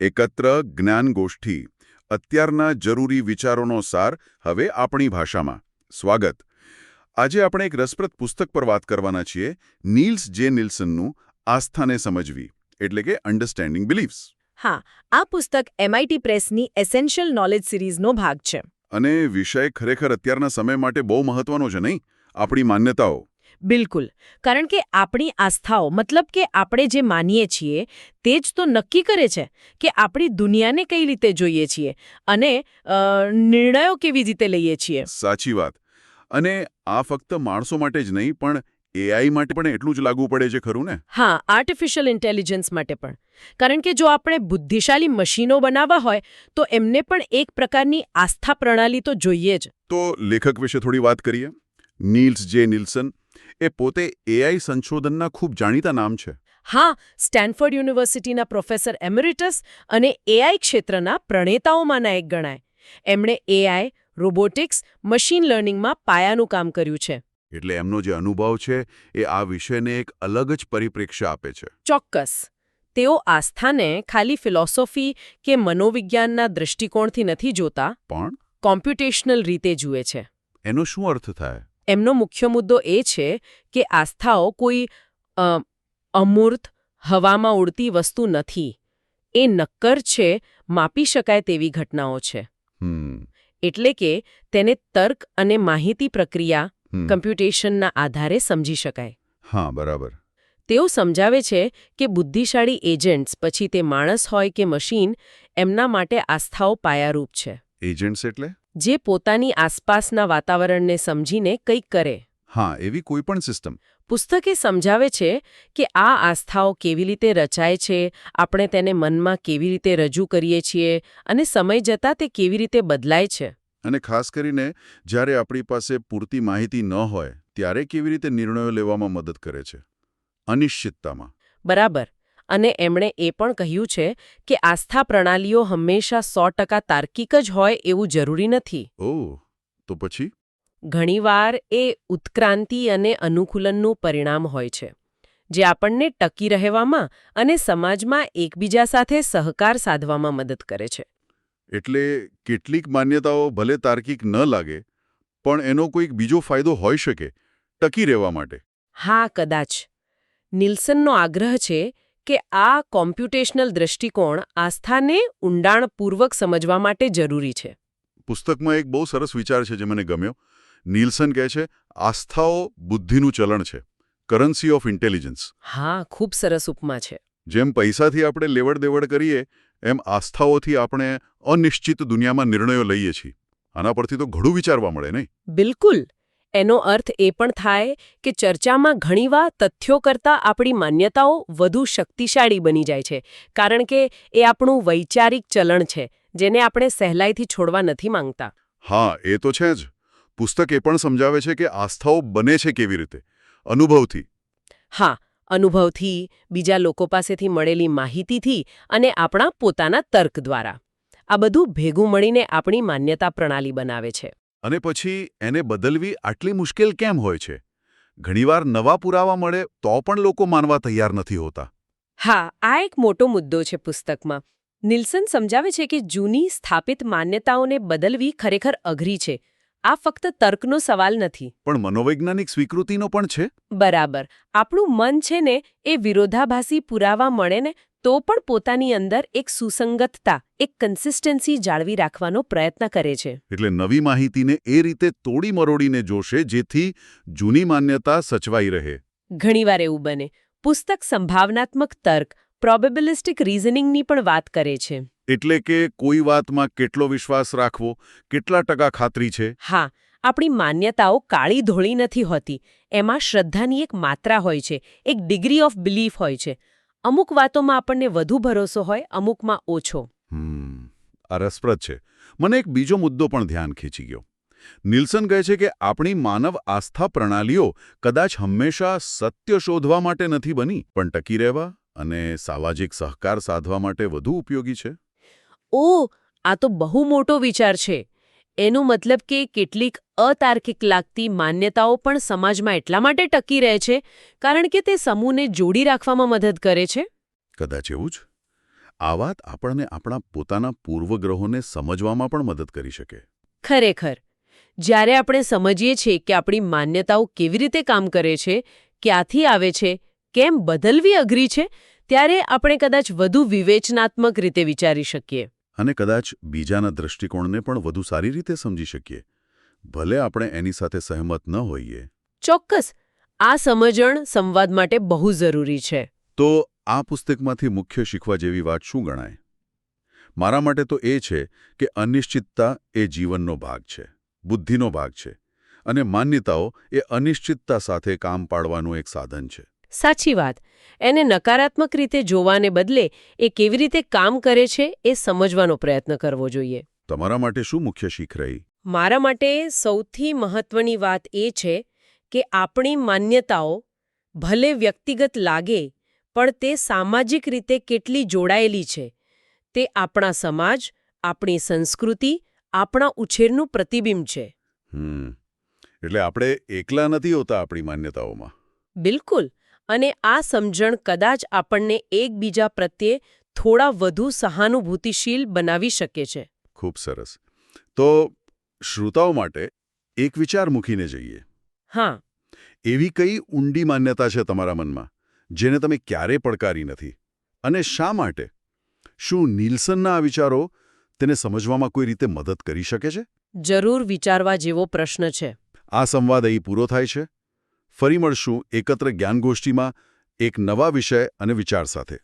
એકત્ર જ્ઞાનગોષ્ઠી અત્યારના જરૂરી વિચારોનો સાર હવે આપણી ભાષામાં. સ્વાગત. આજે આપણે એક રસપ્રદ પુસ્તક પર વાત કરવાના છીએ નીલ્સ જે નિલ્સનનું આસ્થાને સમજવી એટલે કે અન્ડરસ્ટેન્ડિંગ બિલીફ્સ હા આ પુસ્તક એમઆઈટી પ્રેસની એસેન્શિયલ નોલેજ સિરીઝનો ભાગ છે. અને વિષય ખરેખર અત્યારના સમય માટે બહુ મહત્વનો છે નહીં? આપણી માન્યતાઓ. બિલકુલ. કારણ કે આપણી આસ્થાઓ મતલબ કે આપણે જે માનીએ છીએ તે જ તો નક્કી કરે છે કે આપણી દુનિયાને કઈ રીતે જોઈએ છીએ અને નિર્ણયો કેવી રીતે લઈએ છીએ. સાચી વાત. અને આ ફક્ત માણસો માટે જ નહીં પણ એઆઈ માટે પણ એટલું જ લાગુ પડે છે ખરું ને? હા આર્ટિફિશિયલ ઇન્ટેલિજન્સ માટે પણ. કારણ કે જો આપણે બુદ્ધિશાળી મશીનો બનાવવા હોય તો એમને પણ એક પ્રકારની આસ્થા પ્રણાલી તો જોઈએ જ. તો લેખક વિશે થોડી વાત કરીએ. નીલ્સ જે નિલ્સન એ પોતે એઆઈ સંશોધનના ખૂબ જાણીતા નામ છે. હા સ્ટેન્ફર્ડ યુનિવર્સિટીના પ્રોફેસર એમરિટસ અને એઆઈ ક્ષેત્રના પ્રણેતાઓમાંના એક ગણાય. એમણે એઆઈ રોબોટિક્સ મશીન લર્નિંગમાં પાયાનું કામ કર્યું છે. એટલે એમનો જે અનુભવ છે એ આ વિષયને એક અલગ જ પરિપ્રેક્ષ્ય આપે છે. ચોક્કસ. તેઓ આસ્થાને ખાલી ફિલોસોફી કે મનોવિજ્ઞાનના દૃષ્ટિકોણથી નથી જોતા. પણ? કોમ્પ્યુટેશનલ રીતે જુએ છે. એનો શું અર્થ થાય? એમનો મુખ્ય મુદ્દો એ છે કે આસ્થાઓ કોઈ અમૂર્ત હવામાં ઉડતી વસ્તુ નથી. એ નક્કર છે માપી શકાય તેવી ઘટનાઓ છે. એટલે કે તેને તર્ક અને માહિતી પ્રક્રિયા કમ્પ્યુટેશનના આધારે સમજી શકાય. હા બરાબર. તેઓ સમજાવે છે કે બુદ્ધિશાળી એજન્ટ્સ પછી તે માણસ હોય કે મશીન એમના માટે આસ્થાઓ પાયારૂપ છે. એજન્ટ્સ એટલે? જે પોતાની આસપાસના વાતાવરણને સમજીને કંઈક કરે. હા એવી કોઈ પણ સિસ્ટમ. પુસ્તકે સમજાવે છે કે આ આસ્થાઓ કેવી રીતે રચાય છે આપણે તેને મનમાં કેવી રીતે રજૂ કરીએ છીએ અને સમય જતાં તે કેવી રીતે બદલાય છે. અને ખાસ કરીને જ્યારે આપણી પાસે પૂરતી માહિતી ન હોય ત્યારે કેવી રીતે નિર્ણયો લેવામાં મદદ કરે છે? અનિશ્ચિતતામાં. બરાબર. અને એમણે એ પણ કહ્યું છે કે આસ્થા પ્રણાલીઓ હંમેશા સો ટકા તાર્કિક જ હોય એવું જરૂરી નથી. ઓહ તો પછી? ઘણીવાર એ ઉત્ક્રાંતિ અને અનુકૂલનનું પરિણામ હોય છે જે આપણને ટકી રહેવામાં અને સમાજમાં એકબીજા સાથે સહકાર સાધવામાં મદદ કરે છે. એટલે કેટલીક માન્યતાઓ ભલે તાર્કિક ન લાગે પણ એનો કોઈક બીજો ફાયદો હોઈ શકે ટકી રહેવા માટે. હા કદાચ. નિલ્સનનો આગ્રહ છે કે આ કોમ્પ્યુટેશનલ દૃષ્ટિકોણ આસ્થાને ઊંડાણપૂર્વક સમજવા માટે જરૂરી છે. પુસ્તકમાં એક બહુ સરસ વિચાર છે જે મને ગમ્યો. નીલસન કહે છે આસ્થાઓ બુદ્ધિનું ચલણ છે. Currency of intelligence. હા ખૂબ સરસ ઉપમા છે. જેમ પૈસાથી આપણે લેવડ દેવડ કરીએ એમ આસ્થાઓથી આપણે અનિશ્ચિત દુનિયામાં નિર્ણયો લઈએ છીએ. આના પરથી તો ઘણું વિચારવા મળે નહીં? બિલકુલ. એનો અર્થ એ પણ થાય કે ચર્ચામાં ઘણીવાર તથ્યો કરતાં આપણી માન્યતાઓ વધુ શક્તિશાળી બની જાય છે કારણ કે એ આપણું વૈચારિક ચલણ છે જેને આપણે સહેલાઈથી છોડવા નથી માંગતા. હા એ તો છે જ. પુસ્તક એ પણ સમજાવે છે કે આસ્થાઓ બને છે કેવી રીતે? અનુભવથી. હા અનુભવથી બીજા લોકો પાસેથી મળેલી માહિતીથી અને આપણા પોતાના તર્ક દ્વારા. આ બધું ભેગું મળીને આપણી માન્યતા પ્રણાલી બનાવે છે. અને પછી એને બદલવી આટલી મુશ્કેલ કેમ હોય છે? ઘણીવાર નવા પુરાવા મળે તો પણ લોકો માનવા તૈયાર નથી હોતા. હા, આ એક મોટો મુદ્દો છે પુસ્તકમાં. નિલ્સન સમજાવે છે કે જૂની સ્થાપિત માન્યતાઓને બદલવી ખરેખર અઘરી છે. આ ફક્ત તર્કનો સવાલ નથી. પણ મનોવૈજ્ઞાનિક સ્વીકૃતિનો પણ છે? બરાબર. આપણું મન છે ને એ વિરોધાભાસી પુરાવા મળે ને તો પણ પોતાની અંદર એક સુસંગતતા એક કન્સિસ્ટન્સી જાળવી રાખવાનો પ્રયત્ન કરે છે. એટલે નવી માહિતીને એ રીતે તોડી મરોડીને જોશે જેથી જૂની માન્યતા સચવાઈ રહે. ઘણીવાર એવું બને. પુસ્તક સંભાવનાત્મક તર્ક પ્રોબેબિલિસ્ટિક રીઝનિંગની પણ વાત કરે છે. એટલે કે કોઈ વાતમાં કેટલો વિશ્વાસ રાખવો કેટલા ટકા ખાતરી છે? હા આપણી માન્યતાઓ કાળી ધોળી નથી હોતી. એમાં શ્રદ્ધાની એક માત્રા હોય છે એક ડિગ્રી ઓફ બિલીફ હોય છે. અમુક વાતોમાં આપણને વધુ ભરોસો હોય અમુકમાં ઓછો. હમ આ રસપ્રદ છે. મને એક બીજો મુદ્દો પણ ધ્યાન ખેંચી ગયો. નિલ્સન કહે છે કે આપણી માનવ આસ્થા પ્રણાલીઓ કદાચ હંમેશા સત્ય શોધવા માટે નથી બની પણ ટકી રહેવા અને સામાજિક સહકાર સાધવા માટે વધુ ઉપયોગી છે? ઓ આ તો બહુ મોટો વિચાર છે. એનું મતલબ કે કેટલીક અતાર્કિક લાગતી માન્યતાઓ પણ સમાજમાં એટલા માટે ટકી રહે છે કારણ કે તે સમૂહને જોડી રાખવામાં મદદ કરે છે? કદાચ એવું જ. આ વાત આપણને આપણા પોતાના પૂર્વગ્રહોને સમજવામાં પણ મદદ કરી શકે. ખરેખર. જ્યારે આપણે સમજીએ છીએ કે આપણી માન્યતાઓ કેવી રીતે કામ કરે છે ક્યાંથી આવે છે કેમ બદલવી અઘરી છે ત્યારે આપણે કદાચ વધુ વિવેચનાત્મક રીતે વિચારી શકીએ. અને કદાચ બીજાના દૃષ્ટિકોણને પણ વધુ સારી રીતે સમજી શકીએ. ભલે આપણે એની સાથે સહમત ન હોઈએ. ચોક્કસ. આ સમજણ સંવાદ માટે બહુ જરૂરી છે. તો આ પુસ્તકમાંથી મુખ્ય શીખવા જેવી વાત શું ગણાય? મારા માટે તો એ છે કે અનિશ્ચિતતા એ જીવનનો ભાગ છે બુદ્ધિનો ભાગ છે અને માન્યતાઓ એ અનિશ્ચિતતા સાથે કામ પાડવાનું એક સાધન છે. સાચી વાત. એને નકારાત્મક રીતે જોવાને બદલે એ કેવી રીતે કામ કરે છે એ સમજવાનો પ્રયત્ન કરવો જોઈએ. તમારા માટે શું મુખ્ય શીખ રહી? મારા માટે સૌથી મહત્વની વાત એ છે કે આપણી માન્યતાઓ ભલે વ્યક્તિગત લાગે પણ તે સામાજિક રીતે કેટલી જોડાયેલી છે. તે આપણા સમાજ આપણી સંસ્કૃતિ આપણા ઉછેરનું પ્રતિબિંબ છે. એટલે આપણે એકલા નથી હોતા આપણી માન્યતાઓમાં? બિલકુલ. અને આ સમજણ કદાચ આપણને એકબીજા પ્રત્યે થોડા વધુ સહાનુભૂતિશીલ બનાવી શકે છે. ખૂબ સરસ. તો શ્રોતાઓ માટે એક વિચાર મૂકીને જઈએ. હા. એવી કઈ ઊંડી માન્યતા છે તમારા મનમાં જેને તમે ક્યારેય પડકારી નથી? અને શા માટે? શું નીલસનના આ વિચારો તેને સમજવામાં કોઈ રીતે મદદ કરી શકે છે? જરૂર વિચારવા જેવો પ્રશ્ન છે. આ સંવાદ અહીં પૂરો થાય છે. ફરી મળશું એકત્ર જ્ઞાનગોષ્ઠીમાં એક નવા વિષય અને વિચાર સાથે.